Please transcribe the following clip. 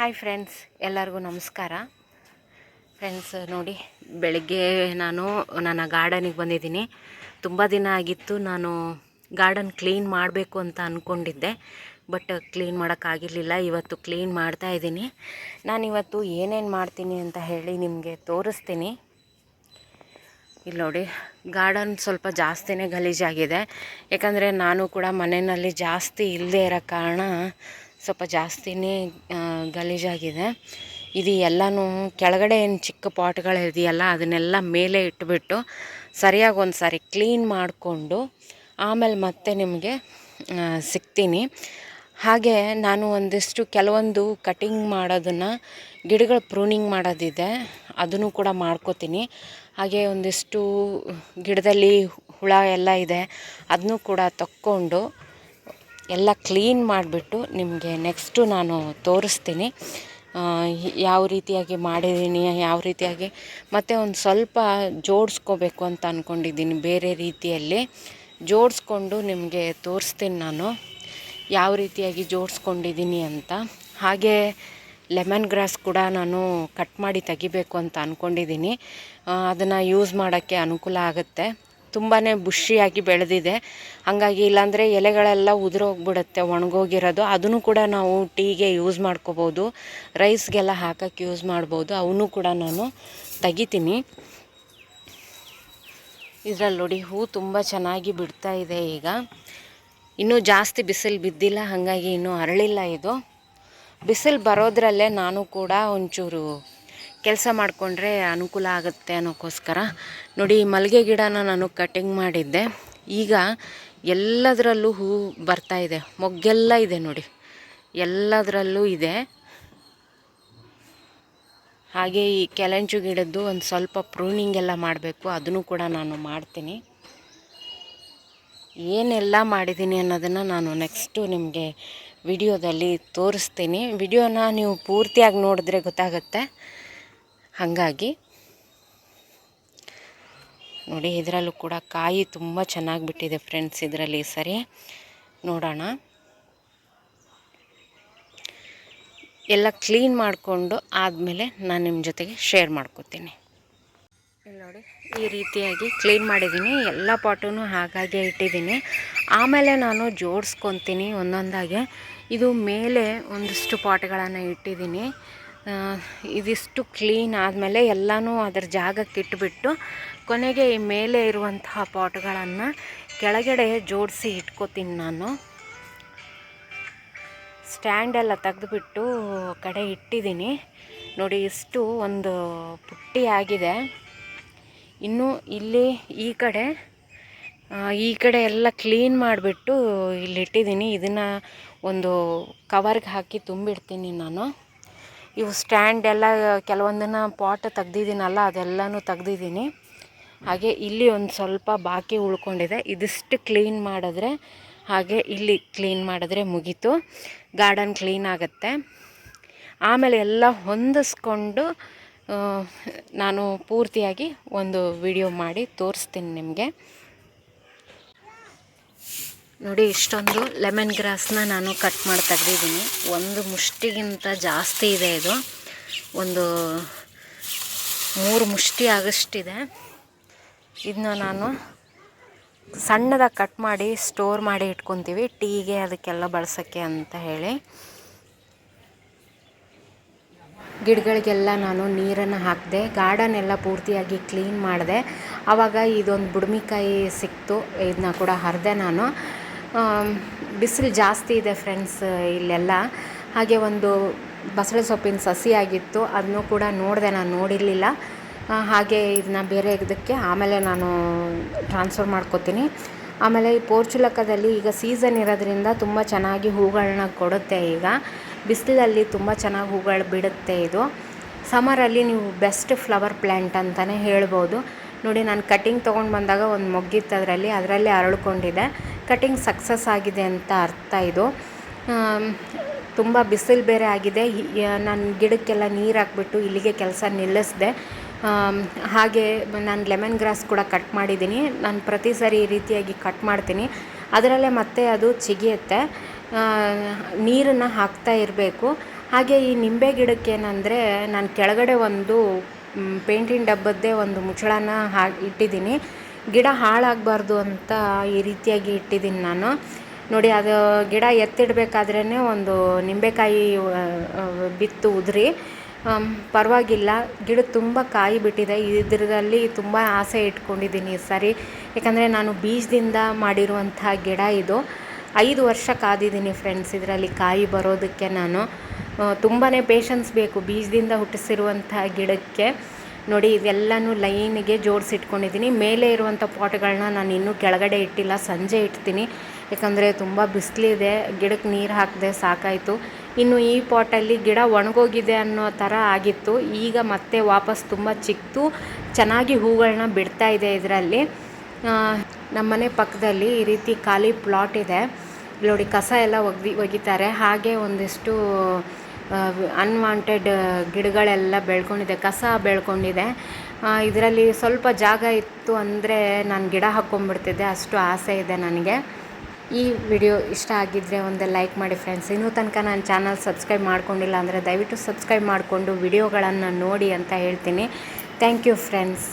Hi friends ಎಲ್ಲರಿಗೂ ನಮಸ್ಕಾರ. Friends ನೋಡಿ, ಬೆಳಗ್ಗೆ ನಾನು ನನ್ನ ಗಾರ್ಡನಿಗೆ ಬಂದಿದ್ದೀನಿ. ತುಂಬ ದಿನ ಆಗಿತ್ತು, ನಾನು ಗಾರ್ಡನ್ ಕ್ಲೀನ್ ಮಾಡಬೇಕು ಅಂತ ಅಂದ್ಕೊಂಡಿದ್ದೆ ಬಟ್ ಕ್ಲೀನ್ ಮಾಡೋಕ್ಕಾಗಿರಲಿಲ್ಲ ಇವತ್ತು ಕ್ಲೀನ್ ಮಾಡ್ತಾ ಇದ್ದೀನಿ. ನಾನಿವತ್ತು ಏನೇನು ಮಾಡ್ತೀನಿ ಅಂತ ಹೇಳಿ ನಿಮಗೆ ತೋರಿಸ್ತೀನಿ. ಇಲ್ಲಿ ನೋಡಿ ಗಾರ್ಡನ್ ಸ್ವಲ್ಪ ಜಾಸ್ತಿನೇ ಗಲೀಜಾಗಿದೆ. ಯಾಕಂದರೆ ನಾನು ಕೂಡ ಮನೆಯಲ್ಲಿ ಜಾಸ್ತಿ ಇಲ್ಲದೆ ಇರೋ ಕಾರಣ ಸ್ವಲ್ಪ ಜಾಸ್ತಿನೇ ಗಲೀಜಾಗಿದೆ. ಇದು ಎಲ್ಲನೂ ಕೆಳಗಡೆ ಏನು ಚಿಕ್ಕ ಪಾಟ್ಗಳು ಇದೆಯಲ್ಲ, ಅದನ್ನೆಲ್ಲ ಮೇಲೆ ಇಟ್ಬಿಟ್ಟು ಸರಿಯಾಗಿ ಒಂದು ಸಾರಿ ಕ್ಲೀನ್ ಮಾಡಿಕೊಂಡು ಆಮೇಲೆ ಮತ್ತೆ ನಿಮಗೆ ಸಿಗ್ತೀನಿ. ಹಾಗೆ ನಾನು ಒಂದಿಷ್ಟು ಕೆಲವೊಂದು ಕಟಿಂಗ್ ಮಾಡೋದನ್ನು, ಗಿಡಗಳ ಪ್ರೂನಿಂಗ್ ಮಾಡೋದಿದೆ, ಅದನ್ನು ಕೂಡ ಮಾಡ್ಕೋತೀನಿ. ಹಾಗೆ ಒಂದಿಷ್ಟು ಗಿಡದಲ್ಲಿ ಹುಳ ಎಲ್ಲ ಇದೆ ಅದನ್ನು ಕೂಡ ತಕ್ಕೊಂಡು ಎಲ್ಲ ಕ್ಲೀನ್ ಮಾಡಿಬಿಟ್ಟು ನಿಮಗೆ ನೆಕ್ಸ್ಟು ನಾನು ತೋರಿಸ್ತೀನಿ. ಯಾವ ರೀತಿಯಾಗಿ ಮಾಡಿದ್ದೀನಿ ಯಾವ ರೀತಿಯಾಗಿ ಮತ್ತು ಒಂದು ಸ್ವಲ್ಪ ಜೋಡಿಸ್ಕೋಬೇಕು ಅಂತ ಅಂದ್ಕೊಂಡಿದ್ದೀನಿ ಬೇರೆ ರೀತಿಯಲ್ಲಿ. ಜೋಡಿಸ್ಕೊಂಡು ನಿಮಗೆ ತೋರಿಸ್ತೀನಿ ನಾನು ಯಾವ ರೀತಿಯಾಗಿ ಜೋಡಿಸ್ಕೊಂಡಿದ್ದೀನಿ ಅಂತ. ಹಾಗೆ ಲೆಮನ್ ಗ್ರಾಸ್ ಕೂಡ ನಾನು ಕಟ್ ಮಾಡಿ ತೆಗಿಬೇಕು ಅಂತ ಅಂದ್ಕೊಂಡಿದ್ದೀನಿ ಅದನ್ನು ಯೂಸ್ ಮಾಡೋಕ್ಕೆ ಅನುಕೂಲ ಆಗುತ್ತೆ. ತುಂಬಾ ಬುಷಿಯಾಗಿ ಬೆಳೆದಿದೆ. ಹಾಗಾಗಿ ಇಲ್ಲಾಂದರೆ ಎಲೆಗಳೆಲ್ಲ ಉದುರೋಗ್ಬಿಡುತ್ತೆ, ಒಣಗೋಗಿರೋದು. ಅದನ್ನು ಕೂಡ ನಾವು ಟೀಗೆ ಯೂಸ್ ಮಾಡ್ಕೋಬೋದು. ರೈಸ್ಗೆಲ್ಲ ಹಾಕೋಕ್ಕೆ ಯೂಸ್ ಮಾಡ್ಬೋದು. ಅವನ್ನೂ ಕೂಡ ನಾನು ತೆಗಿತೀನಿ. ಇದರಲ್ಲಿ ನೋಡಿ, ಹೂ ತುಂಬ ಚೆನ್ನಾಗಿ ಬಿಡ್ತಾ ಇದೆ ಈಗ. ಇನ್ನೂ ಜಾಸ್ತಿ ಬಿಸಿಲು ಬಿದ್ದಿಲ್ಲ, ಹಾಗಾಗಿ ಇನ್ನೂ ಅರಳಿಲ್ಲ ಇದು. ಬಿಸಿಲು ಬರೋದ್ರಲ್ಲೇ ನಾನು ಕೂಡ ಒಂಚೂರು ಕೆಲಸ ಮಾಡಿಕೊಂಡ್ರೆ ಅನುಕೂಲ ಆಗುತ್ತೆ ಅನ್ನೋಕ್ಕೋಸ್ಕರ ನೋಡಿ ಮಲ್ಲಿಗೆ ಗಿಡನ ನಾನು ಕಟಿಂಗ್ ಮಾಡಿದ್ದೆ. ಈಗ ಎಲ್ಲದರಲ್ಲೂ ಹೂ ಬರ್ತಾ ಇದೆ. ಮೊಗ್ಗೆಲ್ಲ ಇದೆ ನೋಡಿ. ಎಲ್ಲದರಲ್ಲೂ ಇದೆ. ಹಾಗೆ ಈ ಕೆಲಂಚು ಗಿಡದ್ದು ಒಂದು ಸ್ವಲ್ಪ ಪ್ರೂನಿಂಗ್ ಎಲ್ಲ ಮಾಡಬೇಕು. ಅದನ್ನು ಕೂಡ ನಾನು ಮಾಡ್ತೀನಿ. ಏನೆಲ್ಲ ಮಾಡಿದ್ದೀನಿ ಅನ್ನೋದನ್ನು ನಾನು ನೆಕ್ಸ್ಟು ನಿಮಗೆ ವಿಡಿಯೋದಲ್ಲಿ ತೋರಿಸ್ತೀನಿ. ವಿಡಿಯೋನ ನೀವು ಪೂರ್ತಿಯಾಗಿ ನೋಡಿದ್ರೆ ಗೊತ್ತಾಗುತ್ತೆ. ಹಾಗಾಗಿ ನೋಡಿ, ಇದರಲ್ಲೂ ಕೂಡ ಕಾಯಿ ತುಂಬ ಚೆನ್ನಾಗಿ ಬಿಟ್ಟಿದೆ ಫ್ರೆಂಡ್ಸ್ ಇದರಲ್ಲಿ ಸರಿ. ನೋಡೋಣ. ಎಲ್ಲ ಕ್ಲೀನ್ ಮಾಡಿಕೊಂಡು ಆದಮೇಲೆ ನಾನು ನಿಮ್ಮ ಜೊತೆಗೆ ಶೇರ್ ಮಾಡ್ಕೋತೀನಿ. ನೋಡಿ, ಈ ರೀತಿಯಾಗಿ ಕ್ಲೀನ್ ಮಾಡಿದ್ದೀನಿ. ಎಲ್ಲ ಪಾಟೂ ಹಾಗಾಗಿ ಇಟ್ಟಿದ್ದೀನಿ. ಆಮೇಲೆ ನಾನು ಜೋಡಿಸ್ಕೊತೀನಿ ಒಂದೊಂದಾಗೆ. ಇದು ಮೇಲೆ ಒಂದಿಷ್ಟು ಪಾಟ್ಗಳನ್ನು ಇಟ್ಟಿದ್ದೀನಿ. ಇದಿಷ್ಟು ಕ್ಲೀನ್ ಆದಮೇಲೆ ಎಲ್ಲನೂ ಅದರ ಜಾಗಕ್ಕೆ ಇಟ್ಬಿಟ್ಟು ಕೊನೆಗೆ ಈ ಮೇಲೆ ಇರುವಂತಹ ಪಾಟ್ಗಳನ್ನು ಕೆಳಗಡೆ ಜೋಡಿಸಿ ಇಟ್ಕೋತೀನಿ ನಾನು. ಸ್ಟ್ಯಾಂಡೆಲ್ಲ ತೆಗೆದುಬಿಟ್ಟು ಕಡೆ ಇಟ್ಟಿದ್ದೀನಿ. ನೋಡಿ, ಇಷ್ಟು ಒಂದು ಪುಟ್ಟಿ ಆಗಿದೆ. ಇನ್ನು ಇಲ್ಲಿ ಈ ಕಡೆ ಈ ಕಡೆ ಎಲ್ಲ ಕ್ಲೀನ್ ಮಾಡಿಬಿಟ್ಟು ಇಲ್ಲಿ ಇಟ್ಟಿದ್ದೀನಿ ಇದನ್ನು ಒಂದು ಕವರ್ಗೆ ಹಾಕಿ ತುಂಬಿಡ್ತೀನಿ ನಾನು. ಇವು ಸ್ಟ್ಯಾಂಡ್ ಎಲ್ಲ ಕೆಲವೊಂದನ್ನು ಪಾಟ್ ತೆಗ್ದಿದ್ದೀನಲ್ಲ, ಅದೆಲ್ಲನೂ ತೆಗ್ದಿದ್ದೀನಿ. ಹಾಗೆ ಇಲ್ಲಿ ಒಂದು ಸ್ವಲ್ಪ ಬಾಕಿ ಉಳ್ಕೊಂಡಿದೆ. ಇದಿಷ್ಟು ಕ್ಲೀನ್ ಮಾಡಿದ್ರೆ, ಹಾಗೆ ಇಲ್ಲಿ ಕ್ಲೀನ್ ಮಾಡಿದ್ರೆ ಮುಗೀತು. ಗಾರ್ಡನ್ ಕ್ಲೀನ್ ಆಗುತ್ತೆ. ಆಮೇಲೆ ಎಲ್ಲ ಹೊಂದಿಸ್ಕೊಂಡು ನಾನು ಪೂರ್ತಿಯಾಗಿ ಒಂದು ವಿಡಿಯೋ ಮಾಡಿ ತೋರಿಸ್ತೀನಿ ನಿಮಗೆ. ನೋಡಿ, ಇಷ್ಟೊಂದು ಲೆಮನ್ ಗ್ರಾಸ್ನ ನಾನು ಕಟ್ ಮಾಡಿ ತೆಗ್ದಿದ್ದೀನಿ. ಒಂದು ಮುಷ್ಟಿಗಿಂತ ಜಾಸ್ತಿ ಇದೆ ಇದು. ಒಂದು ಮೂರು ಮುಷ್ಟಿ ಆಗಷ್ಟಿದೆ. ಇದನ್ನ ನಾನು ಸಣ್ಣದಾಗಿ ಕಟ್ ಮಾಡಿ ಸ್ಟೋರ್ ಮಾಡಿ ಇಟ್ಕೊತೀವಿ. ಟೀಗೆ ಅದಕ್ಕೆಲ್ಲ ಬಳಸೋಕ್ಕೆ ಅಂತ ಹೇಳಿ. ಗಿಡಗಳಿಗೆಲ್ಲ ನಾನು ನೀರನ್ನು ಹಾಕಿದೆ ಗಾರ್ಡನ್ ಎಲ್ಲ ಪೂರ್ತಿಯಾಗಿ ಕ್ಲೀನ್ ಮಾಡಿದೆ. ಆವಾಗ ಇದೊಂದು ಬುಡ್ಮಿಕಾಯಿ ಸಿಕ್ತು, ಇದನ್ನ ಕೂಡ ಹರಿದೆ ನಾನು. ಬಿಸಿಲು ಜಾಸ್ತಿ ಇದೆ ಫ್ರೆಂಡ್ಸ್ ಇಲ್ಲೆಲ್ಲ. ಹಾಗೆ ಒಂದು ಬಸಳೆ ಸೊಪ್ಪಿನ ಸಸಿ ಆಗಿತ್ತು. ಅದನ್ನು ಕೂಡ ನೋಡಿದೆ ನಾನು ನೋಡಿರಲಿಲ್ಲ. ಹಾಗೆ ಇದನ್ನ ಬೇರೆ ಇದಕ್ಕೆ ಆಮೇಲೆ ನಾನು ಟ್ರಾನ್ಸ್ಫರ್ ಮಾಡ್ಕೋತೀನಿ. ಆಮೇಲೆ ಈ ಪೋರ್ಚುಲಕದಲ್ಲಿ ಈಗ ಸೀಸನ್ ಇರೋದ್ರಿಂದ ತುಂಬ ಚೆನ್ನಾಗಿ ಹೂಗಳನ್ನ ಕೊಡುತ್ತೆ ಈಗ. ಬಿಸಿಲಲ್ಲಿ ತುಂಬ ಚೆನ್ನಾಗಿ ಹೂಗಳು ಬಿಡುತ್ತೆ ಇದು. ಸಮರಲ್ಲಿ ನೀವು ಬೆಸ್ಟ್ ಫ್ಲವರ್ ಪ್ಲ್ಯಾಂಟ್ ಅಂತಲೇ ಹೇಳ್ಬೋದು. ನೋಡಿ, ನಾನು ಕಟಿಂಗ್ ತೊಗೊಂಡು ಬಂದಾಗ ಒಂದು ಮೊಗ್ಗಿತ್ತು ಅದರಲ್ಲಿ. ಅದರಲ್ಲಿ ಅರಳ್ಕೊಂಡಿದೆ ಕಟಿಂಗ್ ಸಕ್ಸಸ್ ಆಗಿದೆ ಅಂತ ಅರ್ಥ ಇದು. ತುಂಬ ಬಿಸಿಲು ಬೇರೆ ಆಗಿದೆ. ನಾನು ಗಿಡಕ್ಕೆಲ್ಲ ನೀರು ಹಾಕ್ಬಿಟ್ಟು ಇಲ್ಲಿಗೆ ಕೆಲಸ ನಿಲ್ಲಿಸಿದೆ. ಹಾಗೆ ನಾನು ಲೆಮನ್ ಗ್ರಾಸ್ ಕೂಡ ಕಟ್ ಮಾಡಿದ್ದೀನಿ. ನಾನು ಪ್ರತಿ ಸರಿ ಈ ರೀತಿಯಾಗಿ ಕಟ್ ಮಾಡ್ತೀನಿ. ಅದರಲ್ಲೇ ಮತ್ತೆ ಅದು ಚಿಗಿಯುತ್ತೆ. ನೀರನ್ನು ಹಾಕ್ತಾ ಇರಬೇಕು. ಹಾಗೆ ಈ ನಿಂಬೆ ಗಿಡಕ್ಕೆ ಏನಂದರೆ ನಾನು ಕೆಳಗಡೆ ಒಂದು ಪೇಂಟಿಂಗ್ ಡಬ್ಬದ್ದೇ ಒಂದು ಮುಚ್ಚಳನ ಹಾ, ಇಟ್ಟಿದ್ದೀನಿ. ಗಿಡ ಹಾಳಾಗಬಾರ್ದು ಅಂತ ಈ ರೀತಿಯಾಗಿ ಇಟ್ಟಿದ್ದೀನಿ ನಾನು. ನೋಡಿ, ಅದು ಗಿಡ ಎತ್ತಿಡಬೇಕಾದ್ರೇ ಒಂದು ನಿಂಬೆಕಾಯಿ ಬಿತ್ತು ಉದುರಿ. ಪರವಾಗಿಲ್ಲ. ಗಿಡ ತುಂಬ ಕಾಯಿ ಬಿಟ್ಟಿದೆ ಇದರಲ್ಲಿ ತುಂಬ ಆಸೆ ಇಟ್ಕೊಂಡಿದ್ದೀನಿ ಈ ಸರಿ. ಯಾಕಂದರೆ ನಾನು ಬೀಜದಿಂದ ಮಾಡಿರುವಂಥ ಗಿಡ ಇದು. ಐದು ವರ್ಷ ಕಾದಿದ್ದೀನಿ ಫ್ರೆಂಡ್ಸ್, ಇದರಲ್ಲಿ ಕಾಯಿ ಬರೋದಕ್ಕೆ ನಾನು. ತುಂಬಾ ಪೇಷನ್ಸ್ ಬೇಕು ಬೀಜದಿಂದ ಹುಟ್ಟಿಸಿರುವಂಥ ಗಿಡಕ್ಕೆ. ನೋಡಿ, ಇವೆಲ್ಲನೂ ಲೈನಿಗೆ ಜೋಡಿಸಿಟ್ಕೊಂಡಿದ್ದೀನಿ. ಮೇಲೆ ಇರುವಂಥ ಪಾಟ್ಗಳನ್ನ ನಾನು ಇನ್ನೂ ಕೆಳಗಡೆ ಇಟ್ಟಿಲ್ಲ, ಸಂಜೆ ಇಡ್ತೀನಿ. ಯಾಕಂದರೆ ತುಂಬ ಬಿಸಿಲಿದೆ ಗಿಡಕ್ಕೆ ನೀರು ಹಾಕಿದೆ ಸಾಕಾಯಿತು. ಇನ್ನು ಈ ಪಾಟಲ್ಲಿ ಗಿಡ ಒಣಗೋಗಿದೆ ಅನ್ನೋ ಥರ ಆಗಿತ್ತು. ಈಗ ಮತ್ತೆ ವಾಪಸ್ ತುಂಬ ಚಿಕ್ಕದು ಚೆನ್ನಾಗಿ ಹೂಗಳನ್ನ ಬಿಡ್ತಾ ಇದೆ ಇದರಲ್ಲಿ. ನಮ್ಮನೆ ಪಕ್ಕದಲ್ಲಿ ಈ ರೀತಿ ಖಾಲಿ ಪ್ಲಾಟ್ ಇದೆ. ನೋಡಿ, ಕಸ ಎಲ್ಲ ಒಗ್ದಿ ಒಗಿತಾರೆ. ಹಾಗೆ ಒಂದಿಷ್ಟು ಅನ್ವಾಂಟೆಡ್ ಗಿಡಗಳೆಲ್ಲ ಬೆಳ್ಕೊಂಡಿದೆ, ಕಸ ಬೆಳ್ಕೊಂಡಿದೆ. ಇದರಲ್ಲಿ ಸ್ವಲ್ಪ ಜಾಗ ಇತ್ತು ಅಂದರೆ ನಾನು ಗಿಡ ಹಾಕ್ಕೊಂಬಿಡ್ತಿದ್ದೆ ಅಷ್ಟು ಆಸೆ ಇದೆ ನನಗೆ. ಈ ವಿಡಿಯೋ ಇಷ್ಟ ಆಗಿದ್ದರೆ ಒಂದು ಲೈಕ್ ಮಾಡಿ ಫ್ರೆಂಡ್ಸ್ ಇನ್ನೂ ತನಕ ನಾನು ಚಾನಲ್ ಸಬ್ಸ್ಕ್ರೈಬ್ ಮಾಡ್ಕೊಂಡಿಲ್ಲ ಅಂದರೆ ದಯವಿಟ್ಟು ಸಬ್ಸ್ಕ್ರೈಬ್ ಮಾಡಿಕೊಂಡು ವಿಡಿಯೋಗಳನ್ನು ನೋಡಿ ಅಂತ ಹೇಳ್ತೀನಿ. Thank you friends